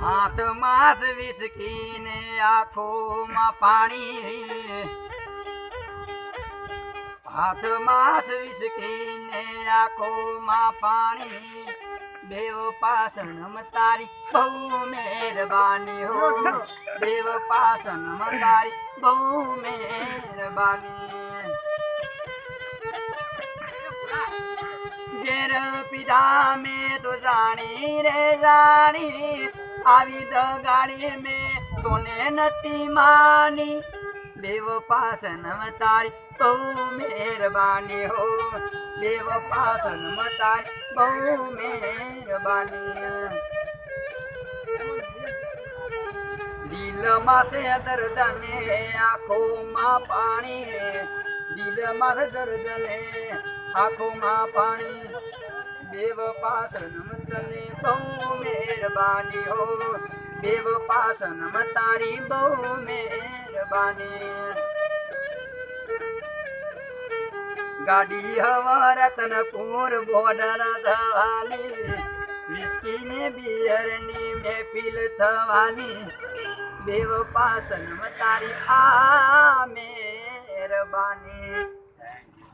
હાથ માસ વિસકીને આંખોમાં પાણી હાથ માસ વિસકીને આંખોમાં પાણી દેવ પાસણમ તારી બહુ મહેરબાની હો. દેવ પાસણમ તારી બહુ મહેરબાની. જેર પિતા મેં તો જાણી રે જાણી આવી દગાડી મેં તોને નથી માની. દેવ પાસન તારી બહુ મહેરબાની હો. દેવ પાસનમ તારી બહુ મહેરબાની. દિલમાં છે દર્દ ને આંખોમાં પાણી દિલમાં દર્દ ને આંખોમાં પાણી દેવ પાસનમ તને બહુ મહેરબાની હો દેવ પાસન મતારી બહુ મહેરબાની ગાડી હવા રતનપુર બોર્ડર થવાની વિસ્કી ને બિયરની મહેફિલ થવાની દેવ પાસન મતારી આ મહેરબાની